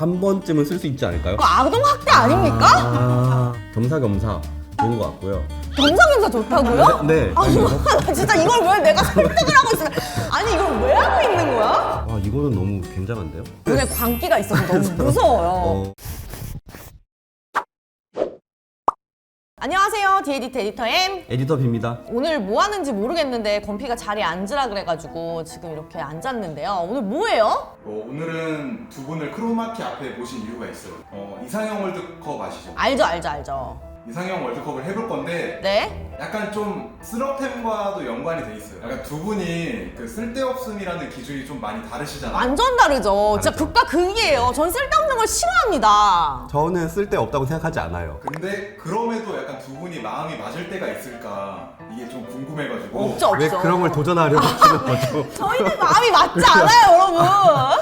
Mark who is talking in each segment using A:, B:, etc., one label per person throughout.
A: 한 번쯤은 쓸 수 있지 않을까요?
B: 그거 아동학대 아닙니까?
A: 아, 겸사겸사 좋은 것 같고요.
B: 경상경사 좋다고요?
A: 네.
B: 아니 나 진짜 이걸 왜 내가 설득을 하고 있어? 아니 이걸 왜 하고 있는 거야?
A: 아 이거는 너무 굉장한데요?
B: 눈에 광기가 있어서 너무 무서워요.
A: 어,
B: 안녕하세요, 디에디트 에디터 M.
A: 에디터 빕니다.
B: 오늘 뭐 하는지 모르겠는데 건피가 자리에 앉으라 그래가지고 지금 이렇게 앉았는데요. 오늘 뭐예요?
C: 어, 오늘은 두 분을 크로마키 앞에 모신 이유가 있어요. 어, 이상형 월드컵 아시죠?
B: 알죠, 알죠, 알죠.
C: 이상형 월드컵을 해볼 건데
B: 네?
C: 약간 좀 쓰러템과도 연관이 돼 있어요. 약간 두 분이 그 쓸데없음이라는 기준이 좀 많이 다르시잖아요.
B: 완전 다르죠. 진짜
A: 다르죠.
B: 극과 극이에요. 전 쓸데없는 걸 싫어합니다.
A: 저는 쓸데없다고 생각하지 않아요.
C: 근데 그럼에도 약간 두 분이 마음이 맞을 때가 있을까 이게 좀 궁금해가지고
B: 없죠, 없죠.
A: 왜 그런 걸 도전하려고 하시는 거죠?
B: 저희는 마음이 맞지 않아요, 여러분.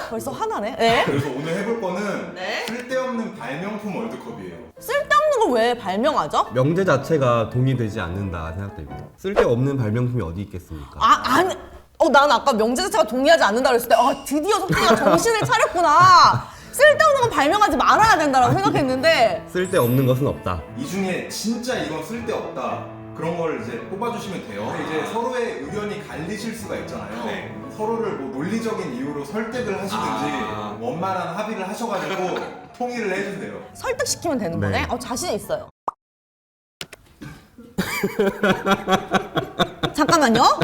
B: 벌써 화나네. 네?
C: 그래서 오늘 해볼 거는
B: 네?
C: 쓸데없는 발명품 월드컵이에요.
B: 쓸데없는 걸 왜 발명하죠?
A: 명제 자체가 동의되지 않는다 생각됩니다. 쓸데없는 발명품이 어디 있겠습니까?
B: 아, 아니. 어, 난 아까 명제 자체가 동의하지 않는다 그랬을 때, 아, 드디어 석진이가 정신을 차렸구나. 쓸데없는 건 발명하지 말아야 된다라고 생각했는데,
A: 쓸데없는 것은 없다.
C: 이 중에 진짜 이건 쓸데없다 그런 걸 이제 뽑아주시면 돼요. 근데 이제 서로의 의견이 갈리실 수가 있잖아요. 서로를 뭐 논리적인 이유로 설득을 하시든지
A: 아.
C: 원만한 합의를 하셔가지고 통일을 해주세요.
B: 설득시키면 되는
A: 네.
B: 거네? 어, 자신 있어요. 잠깐만요.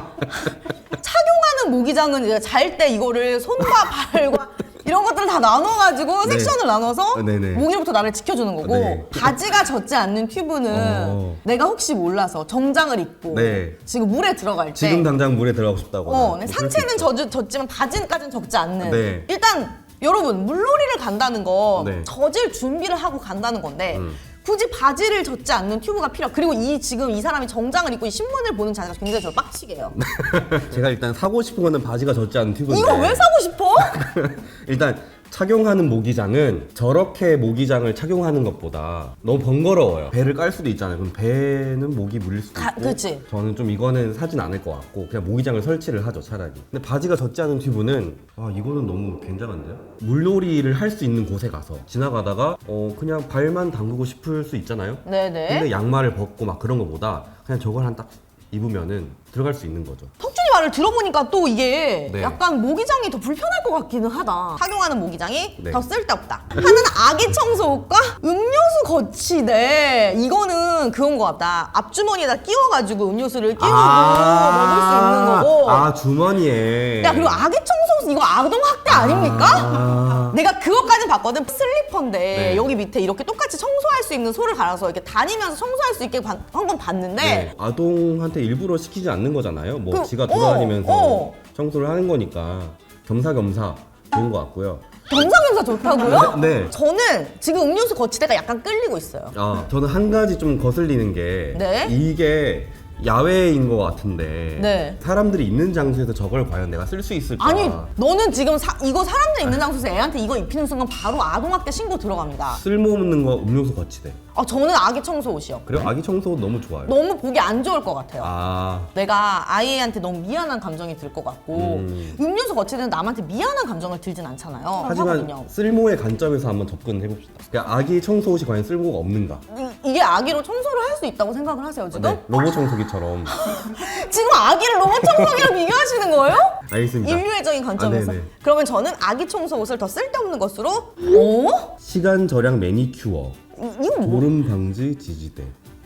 B: 착용하는 모기장은 이제 잘 때 이거를 손과 발과 이런 것들을 다 나눠가지고
A: 네.
B: 섹션을 나눠서
A: 어, 네네.
B: 모기로부터 나를 지켜주는 거고
A: 네.
B: 바지가 젖지 않는 튜브는
A: 어.
B: 내가 혹시 몰라서 정장을 입고
A: 네.
B: 지금 물에 들어갈 때
A: 지금 당장 물에 들어가고 싶다고.
B: 어, 네, 상체는 젖, 젖지만 바지까지는 젖지 않는.
A: 네.
B: 일단 여러분 물놀이를 간다는 거
A: 네.
B: 젖을 준비를 하고 간다는 건데
A: 음.
B: 굳이 바지를 젖지 않는 튜브가 필요. 그리고 이 지금 이 사람이 정장을 입고 이 신문을 보는 자세가 굉장히 저를 빡치게 해요.
A: 제가 일단 사고 싶은 거는 바지가 젖지 않은 튜브인데.
B: 이거 왜 사고 싶어?
A: 일단 착용하는 모기장은 저렇게 모기장을 착용하는 것보다 너무 번거로워요. 배를 깔 수도 있잖아요. 그럼 배는 모기 물릴 수도
B: 가-
A: 있고.
B: 그치.
A: 저는 좀 이거는 사진 않을 것 같고 그냥 모기장을 설치를 하죠 차라리. 근데 바지가 젖지 않은 튜브는 아 이거는 너무 굉장한데요? 물놀이를 할 수 있는 곳에 가서 지나가다가 어 그냥 발만 담그고 싶을 수 있잖아요.
B: 네네.
A: 근데 양말을 벗고 막 그런 것보다 그냥 저걸 한 딱 입으면은 들어갈 수 있는 거죠.
B: 턱준이 말을 들어보니까 또 이게
A: 네.
B: 약간 모기장이 더 불편할 것 같기는 하다. 착용하는 모기장이
A: 네.
B: 더 쓸데없다. 하나는 아기 청소옷과 음료수 거치대. 이거는 그건 것 같다. 앞주머니에다 끼워가지고 음료수를 끼우고 먹을 수 있는 거고.
A: 아 주머니에.
B: 야 그리고 아기 청소옷 이거 아동학대 아닙니까?
A: 아.
B: 내가 그것까진 봤거든 슬리퍼인데
A: 네.
B: 여기 밑에 이렇게 똑같이 청소할 수 있는 소를 갈아서 이렇게 다니면서 청소할 수 있게 한 건 봤는데
A: 네, 아동한테 일부러 시키지 않는 거잖아요. 뭐
B: 그,
A: 지가
B: 어,
A: 돌아다니면서
B: 어.
A: 청소를 하는 거니까 겸사겸사 좋은 것 같고요.
B: 겸사겸사 좋다고요?
A: 네.
B: 저는 지금 음료수 거치대가 약간 끌리고 있어요.
A: 아, 저는 한 가지 좀 거슬리는 게
B: 네?
A: 이게 야외인 것 같은데
B: 네.
A: 사람들이 있는 장소에서 저걸 과연 내가 쓸 수 있을까?
B: 아니 너는 지금 사- 이거 사람들 있는 장소에서 애한테 이거 입히는 순간 바로 아동학대 신고 들어갑니다.
A: 쓸모없는 거 음료수 거치대.
B: 아 저는 아기 청소 옷이요.
A: 그리고 아기 청소 너무 좋아요.
B: 너무 보기 안 좋을 것 같아요.
A: 아,
B: 내가 아이한테 너무 미안한 감정이 들 것 같고
A: 음.
B: 음. 료수 거치대는 남한테 미안한 감정을 들진 않잖아요.
A: 하지만
B: 하거든요.
A: 쓸모의 관점에서 한번 접근해 봅시다. 그러니까 아기 청소 옷이 과연 쓸모가 없는가?
B: 이- 이게 아기로 청소를 할 수 있다고 생각을 하세요 지금?
A: 네, 로봇 청소기 처럼.
B: 지금 아기를 로봇 청소기랑 비교하시는 거예요?
A: 알겠습니다.
B: 인류애적인 관점에서.
A: 아, 네네.
B: 그러면 저는 아기 청소 옷을 더 쓸데없는 것으로 어?
A: 시간 절약 매니큐어.
B: 이- 이거 뭐?
A: 졸음 방지 지지대.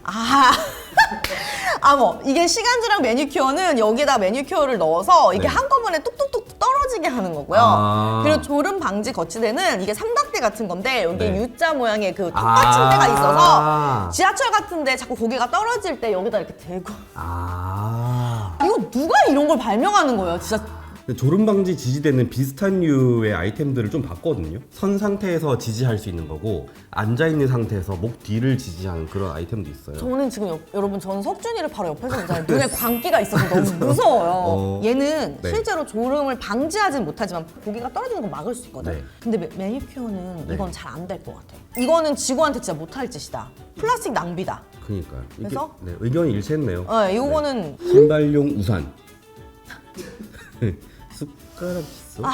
B: 아. 아, 뭐, 이게 시간제랑 매니큐어는 여기에다 매니큐어를 넣어서 이게
A: 네.
B: 한꺼번에 뚝뚝뚝 떨어지게 하는 거고요.
A: 아.
B: 그리고 졸음 방지 거치대는 이게 삼각대 같은 건데 여기
A: 네.
B: U자 모양의 그
A: 아.
B: 턱받침대가 있어서 지하철 같은데 자꾸 고개가 떨어질 때 여기다 이렇게 대고.
A: 아.
B: 이거 누가 이런 걸 발명하는 거예요? 진짜
A: 졸음 방지 지지대는 비슷한 류의 아이템들을 좀 봤거든요. 선 상태에서 지지할 수 있는 거고 앉아 있는 상태에서 목 뒤를 지지하는 그런 아이템도 있어요.
B: 저는 지금 여, 여러분 저는 석준이를 바로 옆에서 보잖아요. 눈에 광기가 있어서 너무 무서워요.
A: 어.
B: 얘는
A: 네.
B: 실제로 졸음을 방지하진 못하지만 고기가 떨어지는 건 막을 수 있거든.
A: 네.
B: 근데 매, 매니큐어는
A: 네.
B: 이건 잘 안 될 것 같아. 이거는 지구한테 진짜 못할 짓이다. 플라스틱 낭비다.
A: 그러니까요. 이게
B: 그래서?
A: 네, 의견이 일치했네요.
B: 어, 이거는
A: 신발용 우산. 숟가락 있어?
B: 아,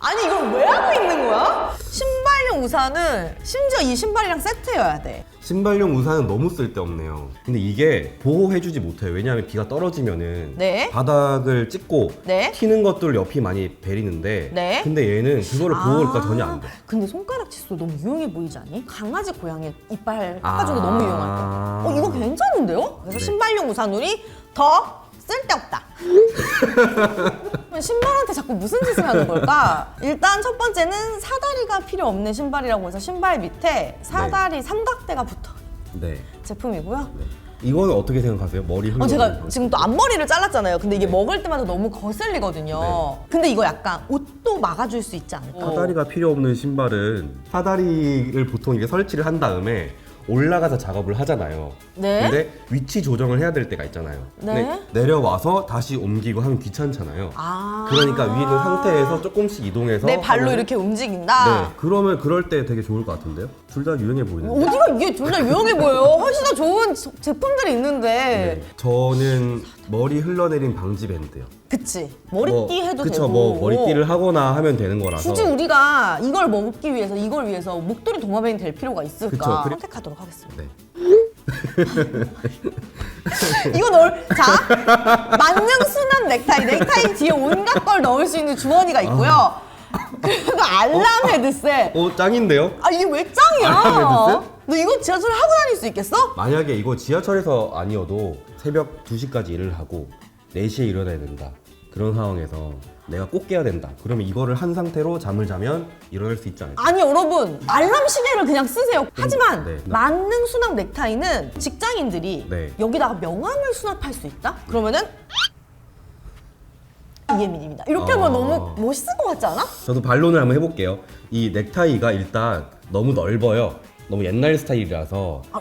B: 아니 이걸 왜 하고 있는 거야? 신발용 우산은 심지어 이 신발이랑 세트여야 돼.
A: 신발용 우산은 너무 쓸데없네요. 근데 이게 보호해주지 못해요. 왜냐하면 비가 떨어지면은
B: 네.
A: 바닥을 찍고
B: 네.
A: 튀는 것들 옆이 많이 베리는데
B: 네.
A: 근데 얘는 그거를 보호가 전혀 안 돼.
B: 근데 손가락 칫솔 너무 유용해 보이지 않니? 강아지, 고양이 이빨
A: 아.
B: 깎아주고 너무 유용할 것 같아. 어, 이거 괜찮은데요? 그래서
A: 네.
B: 신발용 우산놀이 더 쓸데없다. 신발한테 자꾸 무슨 짓을 하는 걸까? 일단 첫 번째는 사다리가 필요 없는 신발이라고 해서 신발 밑에 사다리 삼각대가 붙어
A: 네.
B: 제품이고요.
A: 이거는 어떻게 생각하세요? 머리 흘러.
B: 어, 제가 지금 또 앞머리를 잘랐잖아요. 근데 이게 먹을 때마다 너무 거슬리거든요.
A: 네.
B: 근데 이거 약간 옷도 막아줄 수 있지 않을까?
A: 사다리가 필요 없는 신발은 사다리를 보통 이게 설치를 한 다음에 올라가서 작업을 하잖아요.
B: 네.
A: 근데 위치 조정을 해야 될 때가 있잖아요.
B: 네.
A: 근데 내려와서 다시 옮기고 하면 귀찮잖아요.
B: 아.
A: 그러니까 위에 있는 상태에서 조금씩 이동해서
B: 내 발로
A: 하면은-
B: 이렇게 움직인다.
A: 네. 그러면 그럴 때 되게 좋을 것 같은데요? 둘 다 유용해 보이는데.
B: 어디가 이게 둘 다 유용해 보여요? 훨씬 더 좋은 저- 제품들이 있는데.
A: 네. 저는 머리 흘러내림 방지 밴드요.
B: 그치. 머리띠 해도
A: 그쵸,
B: 되고.
A: 뭐 머리띠를 하거나 하면 되는 거라서.
B: 굳이 우리가 이걸 먹기 위해서 이걸 위해서 목도리 도마뱀이 될 필요가 있을까?
A: 그쵸, 그래-
B: 선택하도록 하겠습니다.
A: 네.
B: 이거 넣을 자 만능 수납 넥타이 넥타이 뒤에 온갖 걸 넣을 수 있는 주머니가 있고요. 그리고 알람 헤드셋.
A: 어 짱인데요?
B: 아 이게 왜 짱이야?
A: 알람 헤드셋?
B: 너 이거 지하철 하고 다닐 수 있겠어?
A: 만약에 이거 지하철에서 아니어도 새벽 2시까지 일을 하고 4시에 일어나야 된다. 그런 상황에서 내가 꼭 깨야 된다. 그러면 이거를 한 상태로 잠을 자면 일어날 수 있지 않을까?
B: 아니 여러분 알람 시계를 그냥 쓰세요. 하지만
A: 네.
B: 만능 수납 넥타이는 직장인들이
A: 네.
B: 여기다가 명함을 수납할 수 있다? 그러면은 이예민입니다. 이렇게 하면
A: 아.
B: 너무 멋있을 것 같지 않아?
A: 저도 반론을 한번 해볼게요. 이 넥타이가 일단 너무 넓어요. 너무 옛날 스타일이라서
B: 아,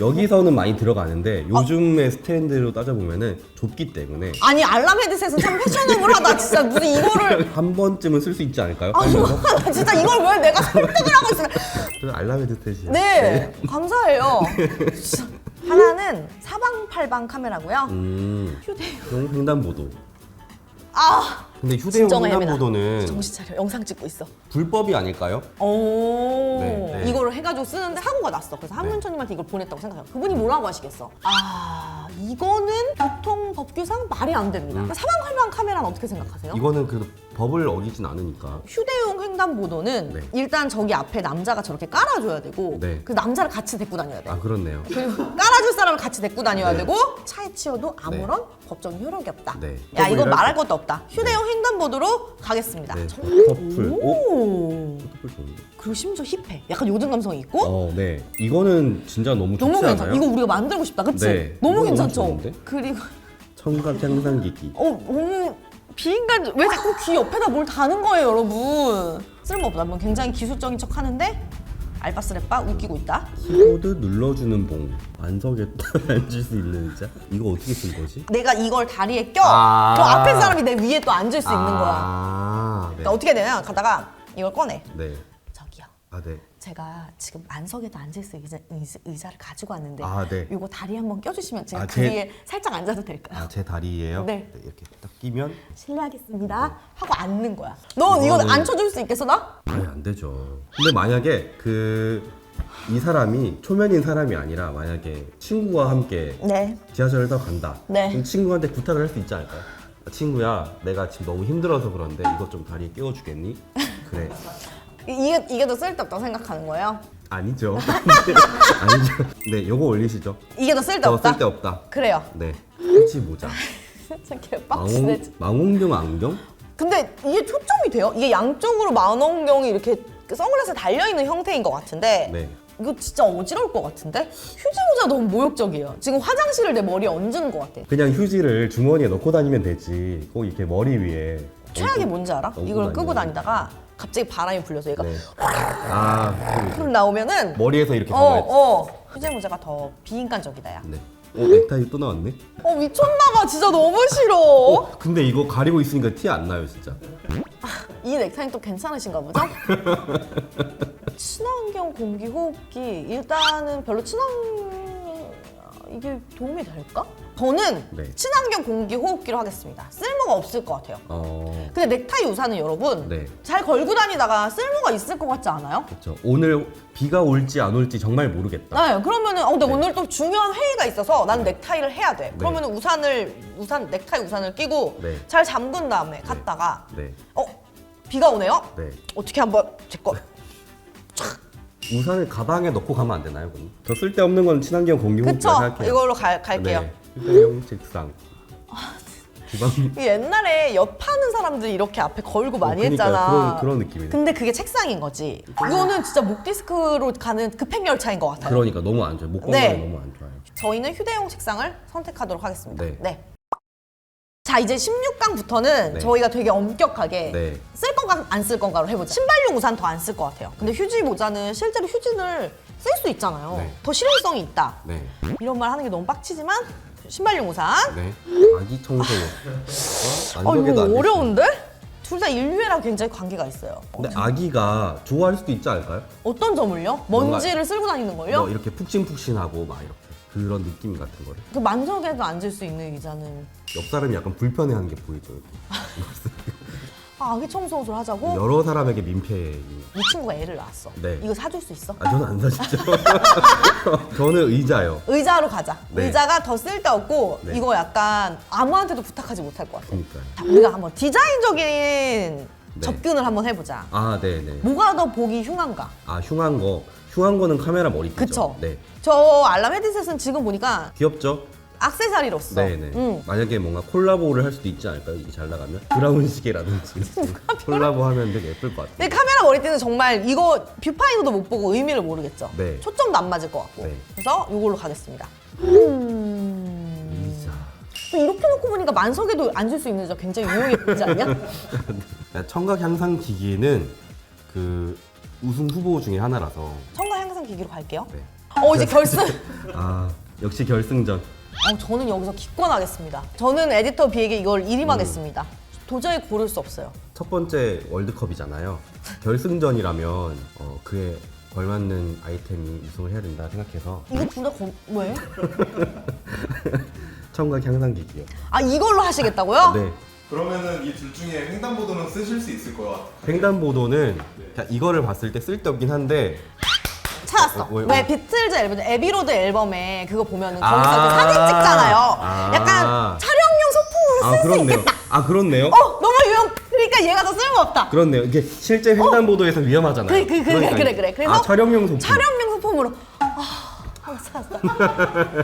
A: 여기서는 많이 들어가는데 요즘의 스탠드로 따져보면은 좁기 때문에
B: 아니 알람 헤드셋은 참 패셔너블하다. 진짜 무슨 이거를
A: 한 번쯤은 쓸 수 있지 않을까요?
B: 아
A: 살면서?
B: 나 진짜 이걸 왜 내가 설득을 하고 있어?
A: 저는 알람 헤드셋이요.
B: 네, 감사해요. 진짜. 하나는 사방팔방 카메라고요.
A: 음,
B: 휴대용.
A: 횡단보도.
B: 아
A: 근데 휴대용
B: 진정한.
A: 횡단보도는
B: 정신 차려. 영상 찍고 있어.
A: 불법이 아닐까요?
B: 오
A: 네, 네.
B: 이거를 해가지고 쓰는데 사고가 났어. 그래서 한문천님한테 이걸 보냈다고 생각해요. 그분이 뭐라고 하시겠어? 아 이거는 보통 법규상 말이 안 됩니다.
A: 음.
B: 사방팔방 카메라는 어떻게 생각하세요?
A: 이거는 그래도 법을 어기진 않으니까.
B: 휴대용 횡단보도는
A: 네.
B: 일단 저기 앞에 남자가 저렇게 깔아줘야 되고
A: 네.
B: 그 남자를 같이 데리고 다녀야 돼.
A: 아 그렇네요.
B: 그리고 깔아줄 사람을 같이 데리고 다녀야
A: 네.
B: 되고 차에 치여도 아무런 법적 효력이 없다.
A: 네.
B: 야 이거
A: 더블이랄
B: 말할
A: 수-
B: 것도 없다. 휴대용 횡단보도로 가겠습니다.
A: 네.
B: 정-
A: 커플. 오?
B: 오.
A: 커플 좋은데.
B: 그리고 심지어 힙해. 약간 요즘 감성이 있고
A: 어, 네. 이거는 진짜 너무 좋지
B: 너무 괜찮아. 이거 우리가 만들고 싶다, 그치?
A: 네.
B: 너무
A: 이거
B: 괜찮죠?
A: 좋은데?
B: 그리고
A: 청각 향상기기.
B: 어 너무 비인간 왜 자꾸 귀 옆에다 뭘 다는 거예요, 여러분? 쓸모없다. 뭐 굉장히 기술적인 척 하는데 알바스레빠 웃기고 있다.
A: 키보드 눌러주는 봉. 안석에다 앉을 수 있는 의자? 이거 어떻게 쓴 거지?
B: 내가 이걸 다리에 껴.
A: 아.
B: 그럼 앞에 사람이 내 위에 또 앉을 수 있는 거야.
A: 아, 네.
B: 그러니까 어떻게 되냐? 가다가 이걸 꺼내.
A: 네. 아, 네.
B: 제가 지금 앉을 수 있는 의자, 의자 를 가지고 왔는데
A: 아, 네.
B: 이거 다리 한번 껴주시면 제가
A: 아,
B: 그
A: 제-
B: 위에 살짝 앉아도 될까요?
A: 아, 제 다리예요?
B: 네.
A: 이렇게 딱 끼면
B: 실례하겠습니다 하고 앉는 거야 넌 이거
A: 이거는-
B: 앉혀줄 수 있겠어 나?
A: 아니 안 되죠. 근데 만약에 그 이 사람이 초면인 사람이 아니라 만약에 친구와 함께
B: 네
A: 지하철을 타고 간다.
B: 네.
A: 그럼 친구한테 부탁을 할 수 있지 않을까요? 아, 친구야, 내가 지금 너무 힘들어서 그런데 이것 좀 다리에 끼워주겠니? 그래.
B: 이게, 이게 더 쓸데없다고 생각하는 거예요?
A: 아니죠. 아니죠. 네, 요거 올리시죠.
B: 이게 더
A: 더
B: 쓸데없다?
A: 쓸데없다.
B: 그래요
A: 네. 팔찌 모자.
B: 진짜 개빡치네
A: 망원, 망원경 안경?
B: 근데 이게 초점이 돼요? 이게 양쪽으로 만원경이 이렇게 그 선글라스에 달려 있는 형태인 것 같은데
A: 네.
B: 이거 진짜 어지러울 것 같은데? 휴지 모자 너무 모욕적이에요 지금 화장실을 내 머리에 얹은 것 같아
A: 그냥 휴지를 주머니에 넣고 다니면 되지. 꼭 이렇게 머리 위에.
B: 최악이 뭔지 알아?
A: 얹고
B: 이걸 끄고
A: 다니는.
B: 다니다가 갑자기 바람이 불려서 얘가
A: 네. 아, 그리고
B: 흠 나오면은
A: 머리에서 이렇게
B: 어,
A: 가만히.
B: 어. 휴지 모자가 더 비인간적이다 야.
A: 네. 어, 넥타이 또 나왔네?
B: 어 미쳤나봐 진짜 너무 싫어.
A: 어, 근데 이거 가리고 있으니까 티 안 나요, 진짜.
B: 이 넥타이 또 괜찮으신가 보죠? 친환경 공기 호흡기 일단은 별로 친환 이게 도움이 될까? 저는
A: 네.
B: 친환경 공기 호흡기로 하겠습니다. 쓸모가 없을 것 같아요.
A: 어,
B: 근데 넥타이 우산은 여러분
A: 네.
B: 잘 걸고 다니다가 쓸모가 있을 것 같지 않아요?
A: 그렇죠. 오늘 비가 올지 안 올지 정말 모르겠다.
B: 네, 그러면은 어, 근데 오늘 또 중요한 회의가 있어서 나는 넥타이를 해야 돼.
A: 네.
B: 그러면 은 우산을 우산 넥타이 우산을 끼고
A: 네.
B: 잘 잠근 다음에 갔다가
A: 네,
B: 어 비가 오네요.
A: 네.
B: 어떻게 한번 제거
A: 우산을 가방에 넣고 가면 안 되나요, 그럼? 저 쓸데없는 건 친환경 공기 호흡기
B: 그쵸?
A: 생각해요.
B: 이걸로 갈, 갈게요.
A: 네. 휴대용 책상. 주방.
B: 옛날에 옆 하는 사람들이 이렇게 앞에 걸고 많이
A: 어.
B: 했잖아.
A: 그런 그런 느낌이네.
B: 근데 그게 책상인 거지. 이거는 진짜 목 디스크로 가는 급행 열차인 것 같아요.
A: 그러니까 너무 안 좋아요. 목
B: 네.
A: 건강에 너무 안 좋아요.
B: 저희는 휴대용 책상을 선택하도록 하겠습니다.
A: 네.
B: 네. 자 이제 16강부터는
A: 네.
B: 저희가 되게 엄격하게
A: 네.
B: 쓸 건가 안 쓸 건가로 해보자. 신발용 우산 더 안 쓸 것 같아요. 근데 휴지 모자는 실제로 휴지를 쓸 수 있잖아요.
A: 네.
B: 더 실용성이 있다.
A: 네.
B: 이런 말 하는 게 너무 빡치지만 신발 용 우산.
A: 네. 아기 청소.
B: 어 이거 어려운데? 둘 다 인류애랑 굉장히 관계가 있어요.
A: 근데 아기가 좋아할 수도 있지 않을까요?
B: 어떤 점을요? 먼지를 쓸고 다니는 걸요?
A: 뭐 이렇게 푹신푹신하고 막 이렇게 그런 느낌 같은 거를.
B: 그 만석에도 앉을 수 있는 의자는
A: 옆 사람이 약간 불편해하는 게 보이죠. 이렇게.
B: 아, 아기 청소를 하자고?
A: 여러 사람에게 민폐.
B: 이 친구가 애를 낳았어.
A: 네.
B: 이거 사줄 수 있어?
A: 아 저는 안 사시죠. 저는 의자요.
B: 의자로 가자.
A: 네.
B: 의자가 더 쓸데없고
A: 네.
B: 이거 약간 아무한테도 부탁하지 못할 것 같아.
A: 그러니까요.
B: 자, 우리가 한번 디자인적인
A: 네.
B: 접근을 한번 해보자.
A: 아 네네.
B: 뭐가 더 보기 흉한가?
A: 아 흉한 거. 흉한 거는 카메라 머리띠죠.
B: 그쵸?
A: 네.
B: 저 알람 헤드셋은 지금 보니까
A: 귀엽죠?
B: 악세사리로서.
A: 네네.
B: 응.
A: 만약에 뭔가 콜라보를 할 수도 있지 않을까요? 이게 잘 나가면 브라운 시계라든지 콜라보 하면 되게 예쁠 것 같아요.
B: 근데 카메라 머리띠는 정말 이거 뷰파이너도 못 보고 의미를 모르겠죠.
A: 네.
B: 초점도 안 맞을 것 같고.
A: 네.
B: 그래서 이걸로 가겠습니다. 음... 이렇게 놓고 보니까 만석에도 앉을 수 있는 의자 굉장히 유용해 보이지 않냐?
A: 야, 청각 향상 기기는 그 우승 후보 중에 하나라서.
B: 청각 향상 기기로 갈게요.
A: 네.
B: 어 이제 결승.
A: 아 역시 결승전.
B: 어 저는 여기서 기권하겠습니다. 저는 에디터 비에게 이걸 일임하겠습니다. 도저히 고를 수 없어요.
A: 첫 번째 월드컵이잖아요. 결승전이라면 어, 그에 걸맞는 아이템이 우승을 해야 된다 생각해서
B: 이거 둘다 왜?
A: 청각 향상 기기요.
B: 아 이걸로 하시겠다고요?
A: 네.
C: 그러면은 이 둘 중에 횡단보도는 쓰실 수 있을 것 같아요.
A: 횡단보도는 자, 이거를 봤을 때 쓸데없긴 한데
B: 찾았어.
A: 어, 왜,
B: 왜,
A: 왜?
B: 비틀즈 앨범, 에비로드 앨범에 그거 보면은
A: 아.
B: 거기서 이렇게 사진 찍잖아요.
A: 아.
B: 약간 촬영용 소품으로
A: 아
B: 쓸 수
A: 그렇네요.
B: 있겠다.
A: 아 그렇네요.
B: 어 너무 유용. 그러니까 얘가 더 쓸모없다.
A: 그렇네요. 이게 실제 횡단보도에서 위험하잖아요.
B: 그래, 그래, 그래,
A: 그러니까
B: 그래, 그래. 그래서
A: 아 촬영용 소품.
B: 촬영용 소품으로. 아, 하나 찾았어.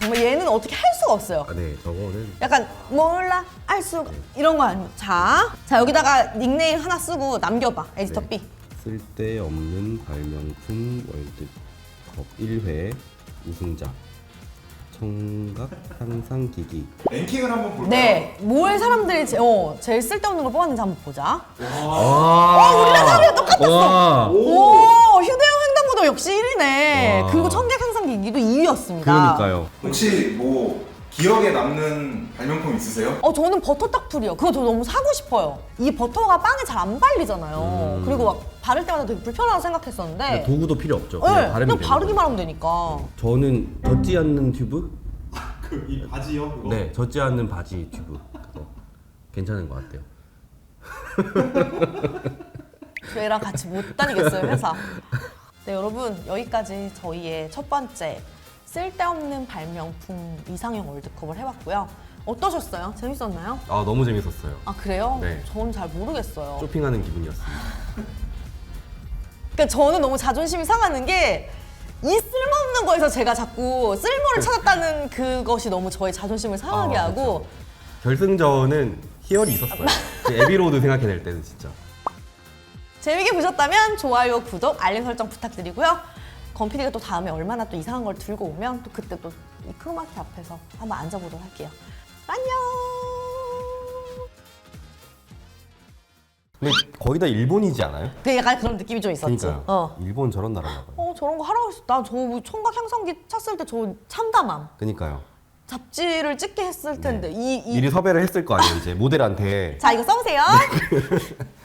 B: 정말 얘는 어떻게 할 수가 없어요.
A: 아, 네, 저거는
B: 약간 몰라 알 수가 이런 거 아니에요. 자, 자 여기다가 닉네임 하나 쓰고 남겨봐 에디터
A: 네.
B: B.
A: 쓸데없는 발명품 월드컵 1회 우승자 청각 향상 기기.
C: 랭킹을 한번 볼까요?
B: 네, 뭘 사람들이 제, 어, 제일 쓸데없는 걸 뽑았는지 한번 보자.
A: 아,
B: 우리랑 답이랑 똑같았어.
A: 와.
B: 오, 휴대용 횡단보도 역시 1위네.
A: 와.
B: 그리고 청각 향상 기기도 2위였습니다.
A: 그러니까요.
C: 혹시 뭐 기억에 남는 발명품 있으세요?
B: 어, 저는 버터 딱풀이요. 그거 저 너무 사고 싶어요. 이 버터가 빵에 잘 안 발리잖아요.
A: 음.
B: 그리고 막 바를 때마다 되게 불편하다고 생각했었는데.
A: 도구도 필요 없죠.
B: 네,
A: 그냥
B: 그냥,
A: 바르면 되는
B: 바르기만. 하면 되니까.
A: 저는 젖지 않는 튜브?
C: 그 이 바지요? 그거?
A: 네, 젖지 않는 바지 튜브. 그거 괜찮은 것 같아요.
B: 저희랑 같이 못 다니겠어요, 회사. 네, 여러분, 여기까지 저희의 첫 번째 쓸데없는 발명품 이상형 월드컵을 해봤고요. 어떠셨어요? 재밌었나요?
A: 아 너무 재밌었어요.
B: 아, 그래요?
A: 네.
B: 저는 잘 모르겠어요.
A: 쇼핑하는 기분이었습니다.
B: 그러니까 저는 너무 자존심이 상하는 게 이 쓸모없는 거에서 제가 자꾸 쓸모를 찾았다는 그것이 너무 저의 자존심을 상하게
A: 아,
B: 하고
A: 결승전은 희열이 있었어요. 그 에비로드 생각해낼 때는 진짜.
B: 재밌게 보셨다면 좋아요, 구독, 알림 설정 부탁드리고요. 건피디가 또 다음에 얼마나 또 이상한 걸 들고 오면 또 그때 또 이 크로마키 앞에서 한번 앉아보도록 할게요. 안녕!
A: 근데 거의 다 일본이지 않아요?
B: 그 약간 그런 느낌이 좀 있었지.
A: 그러니까요.
B: 어. 일본
A: 저런 나라인가 봐요.
B: 어, 저런 거 하라고 했어. 나저 청각 향상기 찼을 때 저 참담함.
A: 그니까요.
B: 잡지를 찍게 했을 텐데. 이, 이...
A: 미리 섭외를 했을 거 아니에요, 이제 모델한테.
B: 자, 이거 써보세요.